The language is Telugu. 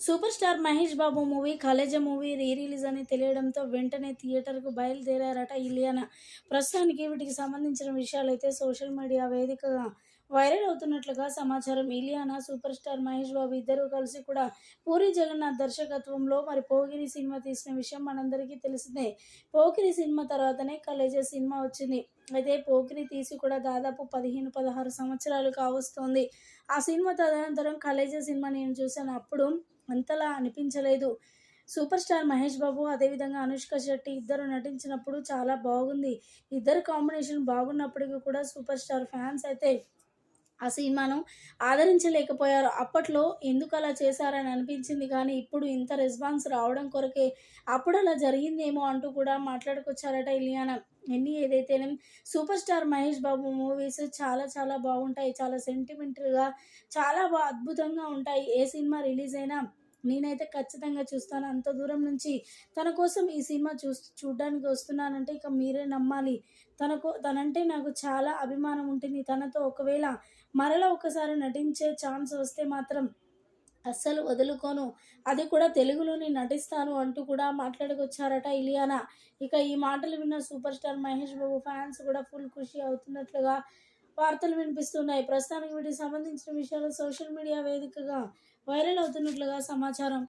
Super star Mahesh Babu movie Khaleja movie re release అని తెలియడంతో వెంటనే థియేటర్కు బయలుదేరారట ఇలియానా. ప్రస్తుతానికి వీటికి సంబంధించిన విషయాలైతే సోషల్ మీడియా వేదికగా వైరల్ అవుతున్నట్లుగా సమాచారం. ఇలియానా సూపర్ స్టార్ మహేష్ బాబు ఇద్దరూ కలిసి కూడా పూరి జగన్నాథ్ దర్శకత్వంలో మరి పోగిరి సినిమా తీసిన విషయం మనందరికీ తెలిసిందే. పోకిరి సినిమా తర్వాతనే కలేజ సినిమా వచ్చింది. అయితే పోకిరి తీసి కూడా దాదాపు పదిహేను పదహారు సంవత్సరాలు కావస్తోంది. ఆ సినిమా తదనంతరం కలేజ సినిమా నేను చూశాను. అప్పుడు అంతలా అనిపించలేదు. సూపర్ స్టార్ మహేష్ బాబు అదేవిధంగా అనుష్క శెట్టి ఇద్దరు నటించినప్పుడు చాలా బాగుంది. ఇద్దరు కాంబినేషన్ బాగున్నప్పటికీ కూడా సూపర్ స్టార్ ఫ్యాన్స్ అయితే ఆ సినిమాను ఆదరించలేకపోయారు. అప్పట్లో ఎందుకు అలా చేశారని అనిపించింది కానీ ఇప్పుడు ఇంత రెస్పాన్స్ రావడం కొరకే అప్పుడు అలా జరిగిందేమో అంటూ కూడా మాట్లాడుకొచ్చారట ఇలియానా. ఎన్ని ఏదైతే super star Mahesh Babu movies చాలా చాలా బాగుంటాయి. చాలా సెంటిమెంటల్గా చాలా బా అద్భుతంగా ఉంటాయి. ఏ సినిమా రిలీజ్ అయినా నేనైతే ఖచ్చితంగా చూస్తాను. అంత దూరం నుంచి తన కోసం ఈ సినిమా చూ చూడడానికి వస్తున్నానంటే ఇక మీరే నమ్మాలి. తనకు తనంటే నాకు చాలా అభిమానం ఉంటుంది. తనతో ఒకవేళ మరలా ఒకసారి నటించే ఛాన్స్ వస్తే మాత్రం అస్సలు వదులుకోను. అది కూడా తెలుగులోనే నటిస్తాను అంటూ కూడా మాట్లాడుకొచ్చారట ఇలియానా. ఇక ఈ మాటలు విన్న super star Mahesh Babu fans కూడా ఫుల్ ఖుషి అవుతున్నట్లుగా వార్తలు వినిపిస్తున్నాయి. ప్రస్తుతానికి వీటికి సంబంధించిన విషయాలు సోషల్ మీడియా వేదికగా వైరల్ అవుతున్నట్లుగా సమాచారం.